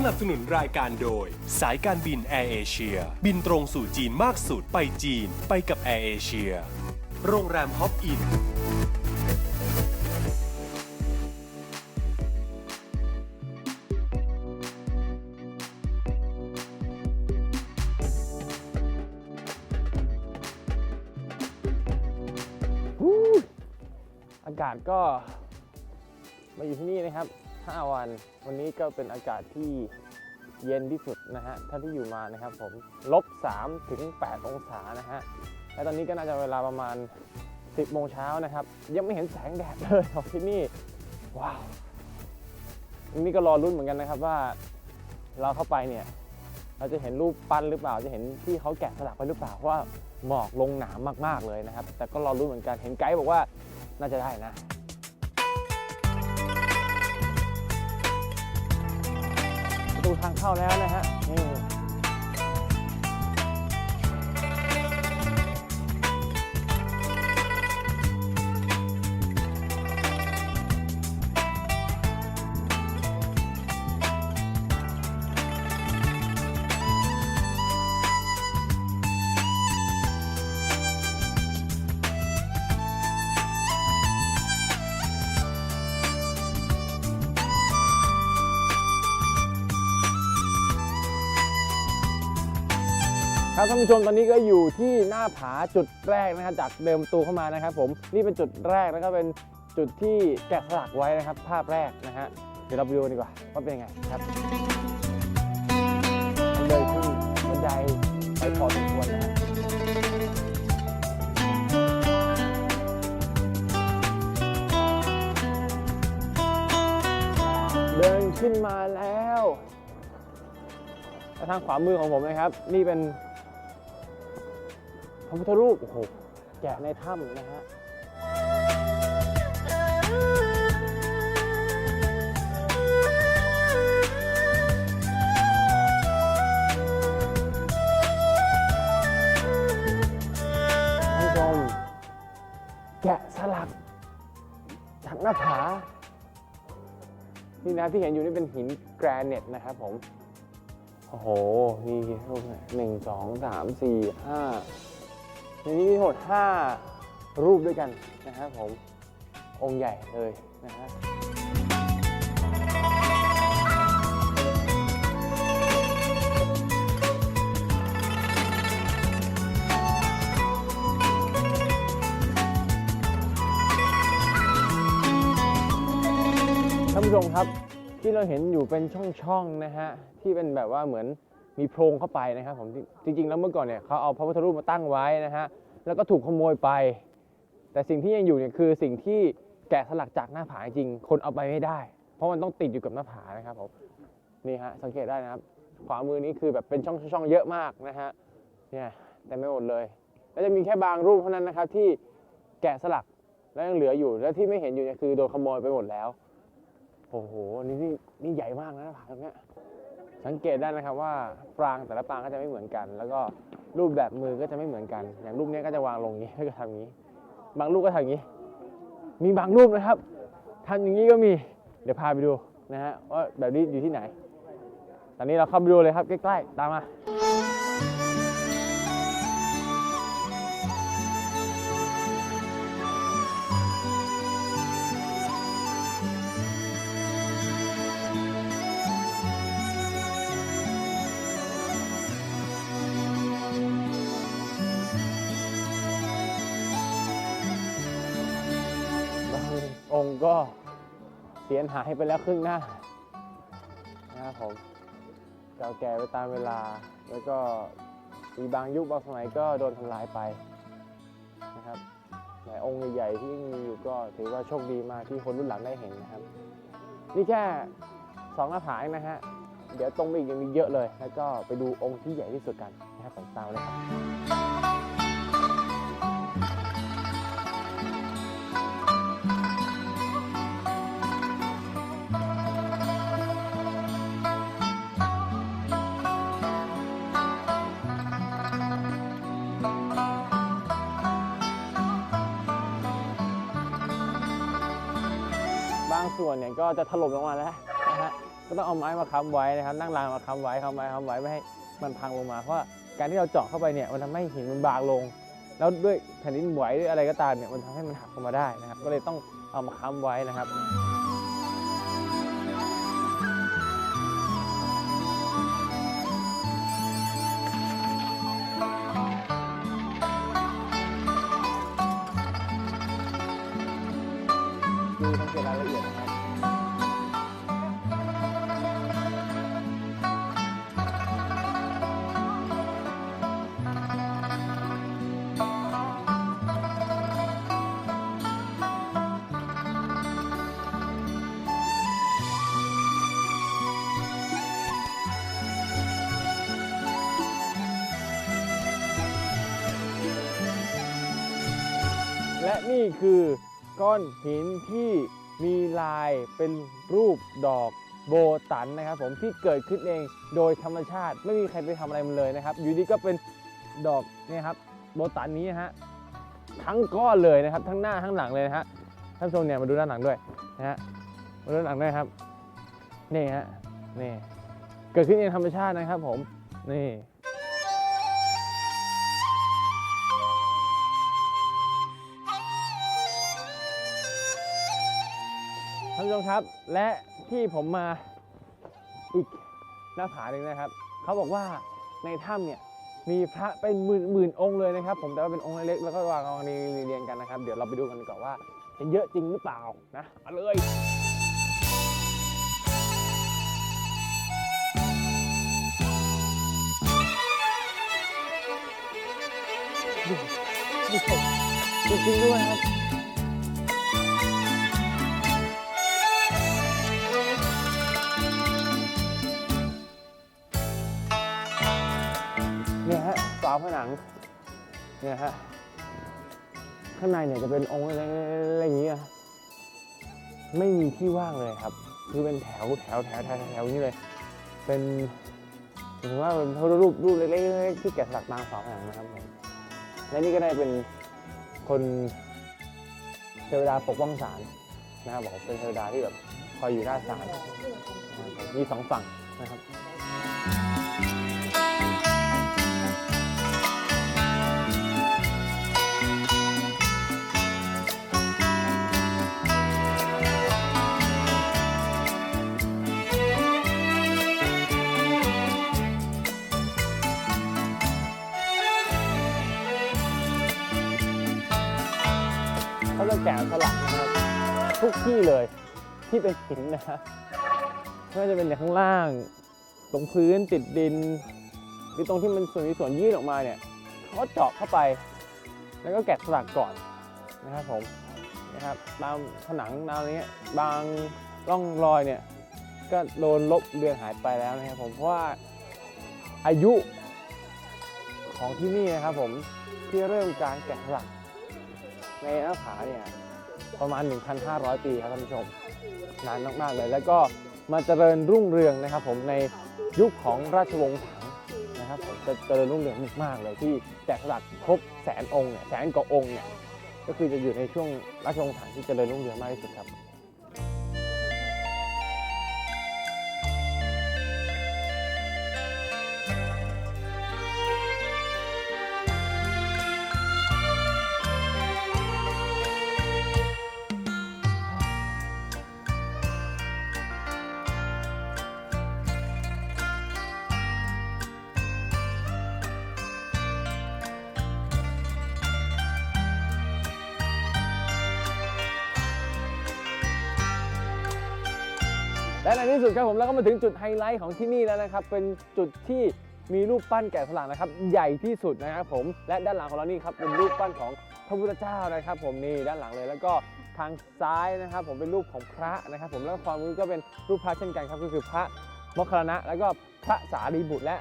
สนับสนุนรายการโดย สายการบินแอร์เอเชียบินตรงสู่จีนมากสุดไปจีนไปกับแอร์เอเชียโรงแรมฮอปอิน อากาศก็มาอยู่ที่นี่นะครับ 5 วัน วันนี้ก็เป็นอากาศที่เย็นที่สุดนะฮะเท่าที่อยู่มานะครับผมลบ3ถึง8องศานะฮะและตอนนี้ก็น่าจะเวลาประมาณ 10โมงเช้านะครับ ยังไม่เห็นแสงแดดเลยของที่นี่ ว้าวอันนี่ก็รอรุ่นเหมือนกันนะครับว่าเราเข้าไปเนี่ย เราจะเห็นรูปปั้นหรือเปล่า จะเห็นที่เขาแกะสลักไปหรือเปล่าเพราะว่าหมอกลงหนามมากๆเลยนะครับ แต่ก็รอรู้นเหมือนกันเห็นไกด์บอกว่าน่าจะได้นะ ตูทางเข้าแล้วนะฮะนี่ ครับท่านผู้ชมตอนนี้ก็อยู่ที่หน้าผาจุดแรกนะครับจากเดิมประตูเข้ามานะครับ ผมนี่เป็นจุดแรกแล้วก็เป็นจุดที่แกะสลักไว้นะครับ ภาพแรกนะฮะเดี๋ยวเราไปดูดีกว่าว่าเป็นยังไงครับเลยขึ้นบันไดไปพอสมควรนะฮะเดินขึ้นมาแล้วและทางขวามือของผมนะครับ นี่เป็น พระพุทธรูปโอ้โหแกะในถ้ำนะฮะท่านผู้ชมแกะสลักจากหน้าผานี่นะที่เห็นอยู่นี่เป็นหินแกรนิตนะครับผม โอ้โหมีรูปไหนหนึ่งสองสามสี่ห้า ในนี้มีทั้งหมด 5 รูปด้วยกันนะครับผมองค์ใหญ่เลยนะฮะท่านผู้ชมครับที่เราเห็นอยู่เป็นช่องๆนะฮะที่เป็นแบบว่าเหมือน มีโพรงเข้าไปนะครับผมจริง ๆ แล้วเมื่อก่อนเนี่ยเขาเอาพระพุทธรูปมาตั้งไว้นะฮะแล้วก็ถูกขโมยไป แต่สิ่งที่ยังอยู่เนี่ยคือสิ่งที่แกะสลักจากหน้าผาจริงคนเอาไปไม่ได้ เพราะมันต้องติดอยู่กับหน้าผานะครับผมนี่ฮะสังเกตได้นะครับ ขวามือนี้คือแบบเป็นช่องช่องๆเยอะมากนะฮะเนี่ยแต่ไม่หมดเลย แล้วจะมีแค่บางรูปเท่านั้นนะครับที่แกะสลักแล้วยังเหลืออยู่แล้วที่ไม่เห็นอยู่เนี่ยคือโดนขโมยไปหมดแล้วโอ้โหนี่นี่นี่ใหญ่มากนะหน้าผาตรงเนี้ย สังเกตได้นะครับว่าปรางแต่ละปรางก็จะไม่เหมือนกัน แล้วก็รูปแบบมือก็จะไม่เหมือนกัน อย่างรูปนี้ก็จะวางลงอย่างนี้แล้วก็ทำอย่างนี้ บางรูปก็ทำอย่างนี้ มีบางรูปนะครับทำอย่างนี้ก็มีเดี๋ยวพาไปดูนะฮะว่าแบบนี้อยู่ที่ไหน ตอนนี้เราเข้าไปดูเลยครับใกล้ๆตามมา ก็เสียหายไปแล้วครึ่งหน้านะครับผมเก่าแก่ไปตามเวลา แล้วก็มีบางยุคบางสมัยก็โดนทำลายไปนะครับแต่องค์ใหญ่ๆที่ยังมีอยู่ก็ถือว่าโชคดีมากที่คนรุ่นหลังได้เห็นนะครับ นี่แค่สองหน้าผาเองนะฮะ เดี๋ยวตรงไปอีกยังมีเยอะเลย แล้วก็ไปดูองค์ที่ใหญ่ที่สุดกันนะครับผมตามเลยครับ นเนี่ยก็จะถล่มลงมาแล้วนะฮะก็ต้องเอาไม้มาค้ำไว้นะครับ นั่งรางมาค้ำไว้ค้ำไว้ค้ำไว้ไม่ให้มันพังลงมาเพราะการที่เราเจาะเข้าไปเนี่ยมันทำให้หินมันบางลง แล้วด้วยแผ่นดินไหวด้วยอะไรก็ตามเนี่ยมันทำให้มันหักลงมาได้นะครับ ก็เลยต้องเอามาค้ำไว้นะครับ นี่คือก้อนหินที่มีลายเป็นรูปดอกโบตันนะครับผมที่เกิดขึ้นเองโดยธรรมชาติ ไม่มีใครไปทำอะไรมันเลยนะครับ อยู่ดีก็เป็นดอกนี่ครับโบตันนี้ฮะทั้งก้อนเลยนะครับ ทั้งหน้าทั้งหลังเลยนะฮะท่านผู้ชมเนี่ยมาดูด้านหลังด้วยนะฮะมาดูด้านหลังด้วยครับนี่ฮะนี่เกิดขึ้นเองธรรมชาตินะครับผมนี่ ผู้ชมครับ และที่ผมมาอีกหน้าผาหนึ่งนะครับ เขาบอกว่าในถ้ำเนี่ยมีพระเป็นหมื่นหมื่นองค์เลยนะครับ ผมแต่ว่าเป็นองค์เล็กๆแล้วก็วางกองเรียงกันนะครับ เดี๋ยวเราไปดูกันดีกว่อนว่าจะเยอะจริงหรือเปล่านะมาเลยดูดูจริงๆด้วยครับ งเนี่ยฮะข้างในเนี่ยจะเป็นองค์อะไรอย่างเงี้ยไม่มีที่ว่างเลยครับ คือเป็นแถวแถวแถวแถวแถวอย่างนี้เลย เป็นถึงว่าเป็นพระรูปรูปเล็กๆที่แกะสลักตามฝาผนังนะครับผมและนี่ก็ได้เป็นคนเทวดาปกป้องศาลนะครับบอกเป็นเทวดาที่แบบคอยอยู่หน้าศาลมีสองฝั่งนะครับ เลยที่เป็นหินนะฮะไม่ว่าจะเป็นอย่างข้างล่าง ตรงพื้นติดดิน หรือตรงที่มันส่วนมีส่วนยื่นออกมาเนี่ยเขาเจาะเข้าไป แล้วก็แกะสลักก่อนนะครับผมนะครับตามผนังตามนี้บางร่องรอยเนี่ยก็โดนลบเลือนหายไปแล้วนะครับผมเพราะว่าอายุของที่นี่นะครับผมที่เริ่มการแกะสลักในหน้าผาเนี่ย ประมาณ 1,500 ปีครับท่านผู้ชม นานมากๆเลย แล้วก็มาเจริญรุ่งเรืองนะครับ ผมในยุคของราชวงศ์ถังนะครับผมจะเจริญรุ่งเรืองมากๆเลยที่แตกสลักครบแสนองค์เนี่ยแสนกว่าองค์เนี่ยก็คือจะอยู่ในช่วงราชวงศ์ถังที่เจริญรุ่งเรืองมากที่สุดครับ และในที่สุดครับผมเราก็มาถึงจุดไฮไลท์ของที่นี่แล้วนะครับ เป็นจุดที่มีรูปปั้นแกะสลักนะครับ ใหญ่ที่สุดนะครับผมและด้านหลังของเรานี่ครับเป็นรูปปั้นของพระพุทธเจ้านะครับ ผมนี่ด้านหลังเลยแล้วก็ทางซ้ายนะครับ ผมเป็นรูปของพระนะครับ ผมแล้วความมือก็เป็นรูปพระเช่นกันครับก็คือพระมคคลนะ แล้วก็พระสารีบุตรและ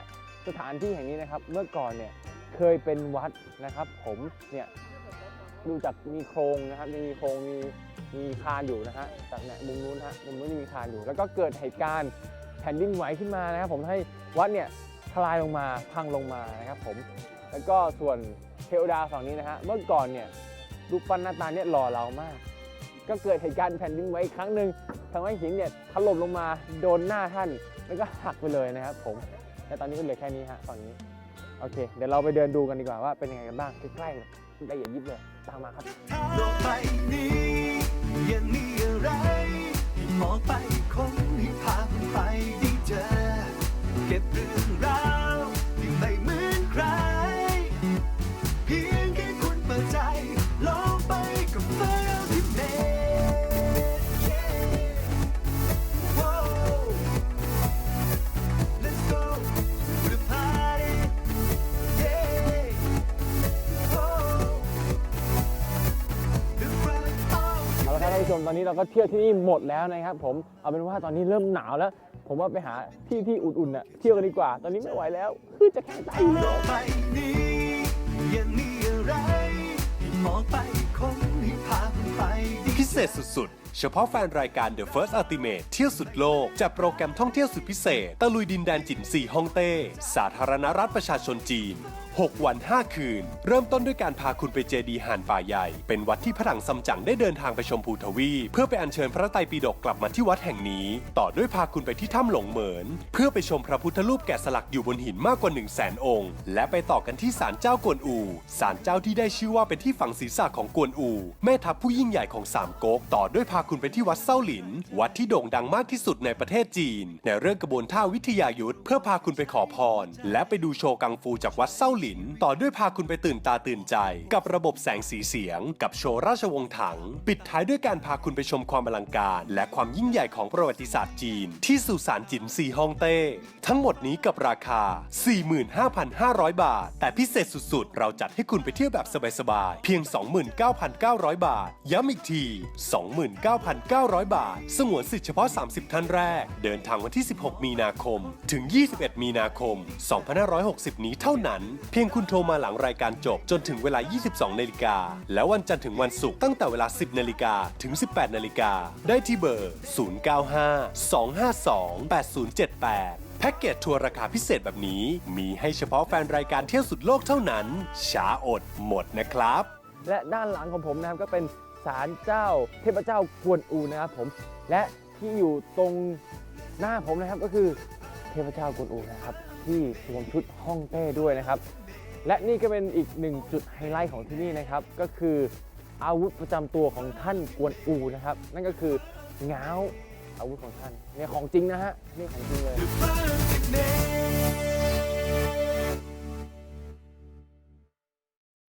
สถานที่แห่งนี้นะครับ เมื่อก่อนเนี่ยเคยเป็นวัดนะครับ ผมเนี่ย ดูจากมีโครงนะครับมีโครงมีมีคานอยู่นะฮะจากเนี่ยมุมนู้นฮะมุมนู้นจะมีคานอยู่ แล้วก็เกิดเหตุการณ์แผ่นดินไหวขึ้นมานะครับผมให้วัดเนี่ยทลายลงมาพังลงมานะครับผมแล้วก็ส่วนเทวดาฝั่งนี้นะฮะเมื่อก่อนเนี่ยรูปปั้นหน้าตาเนี่ยหล่อเหลามาก ก็เกิดเหตุการณ์แผ่นดินไหวอีกครั้งหนึ่งทำให้หินเนี่ยถล่มลงมาโดนหน้าท่านแล้วก็หักไปเลยนะครับผมและตอนนี้ก็เหลือแค่นี้ฮะฝั่งนี้โอเค เดี๋ยวเราไปเดินดูกันดีกว่าว่าเป็นยังไงกันบ้างใกล้ๆ ละเอียดยิบเลย ตามมาครับโลกใบนี้ยังมีอะไรมองไปคนให้พามันไปได้เจอ เก็บเรื่องราว อนนี้เราก็เที่ยวที่นี่หมดแล้วนะครับผมเอาเป็นว่าตอนนี้เริ่มหนาวแล้ว ผมว่าไปหาที่ที่อุ่นๆน่ะเที่ยวกันดีกว่า ตอนนี้ไม่ไหวแล้ว คือจะแข็งใจอยู่โลแล้วกใบนี้ยังมีอะไรให้มองไปค้นให้พามันไปได้พิเศษสุดๆ เฉพาะแฟนรายการ The First Ultimate เที่ยวสุดโลกจัดโปรแกรมท่องเที่ยวสุดพิเศษ ตะลุยดินแดนจินซีฮ่องเต้ สาธารณรัฐประชาชนจีน 6 วัน 5 คืน เริ่มต้นด้วยการพาคุณไปเจดีย์หานป่าใหญ่ เป็นวัดที่พระถังซัมจั๋งได้เดินทางไปชมภูทวีเพื่อไปอัญเชิญพระไตรปิฎกกลับมาที่วัดแห่งนี้ ต่อด้วยพาคุณไปที่ถ้ำหลงเหมิน เพื่อไปชมพระพุทธรูปแกะสลักอยู่บนหินมากกว่า 1 0 0 0 0แสนองค์ และไปต่อกันที่ศาลเจ้ากวนอูศาลเจ้าที่ได้ชื่อว่าเป็นที่ฝังศีรษะของกวนอู แม่ทัพผู้ยิ่งใหญ่ของสามก๊กต่อด้วยพาคุณไปที่วัดเส้าหลิน วัดที่โด่งดังมากที่สุดในประเทศจีน ในเรื่องกระบวนท่าวิทยายุทธเพื่อพาคุณไปขอพร และไปดูโชว์กังฟูจากวัดเส้าหลิน ต่อด้วยพาคุณไปตื่นตาตื่นใจ กับระบบแสงสีเสียง กับโชว์ราชวงศ์ถัง ปิดท้ายด้วยการพาคุณไปชมความอลังการ และความยิ่งใหญ่ของประวัติศาสตร์จีน ที่สุสานจินซีฮ่องเต้ ทั้งหมดนี้กับราคา 45,500 บาท แต่พิเศษสุดๆ เราจัดให้คุณไปเที่ยวแบบสบายๆเพียง 29,900 บาท ย้ำอีกที 29,900 9,900 บาท สงวนสิทธิเฉพาะ 30 ท่านแรก เดินทางวันที่ 16 มีนาคม ถึง 21 มีนาคม 2560 นี้เท่านั้น เพียงคุณโทรมาหลังรายการจบจนถึงเวลา 22 นาฬิกา แล้ววันจันทร์ถึงวันศุกร์ตั้งแต่เวลา 10 นาฬิกา ถึง 18 นาฬิกา ได้ที่เบอร์ 095 252 8078แพ็กเกจทัวร์ราคาพิเศษแบบนี้ มีให้เฉพาะแฟนรายการเที่ยวสุดโลกเท่านั้น ช้าอดหมดนะครับ และด้านหลังของผมนะครับก็เป็น ศาลเจ้า เทพเจ้ากวนอูนะครับผม และที่อยู่ตรงหน้าผมนะครับก็คือเทพเจ้ากวนอูนะครับ ที่สวมชุดฮ่องเต้ด้วยนะครับ และนี่ก็เป็นอีกหนึ่งจุดไฮไลท์ของที่นี่นะครับ ก็คืออาวุธประจำตัวของท่านกวนอูนะครับ นั่นก็คือง้าวอาวุธของท่านเนี่ยของจริงนะฮะนี่ของจริงเลย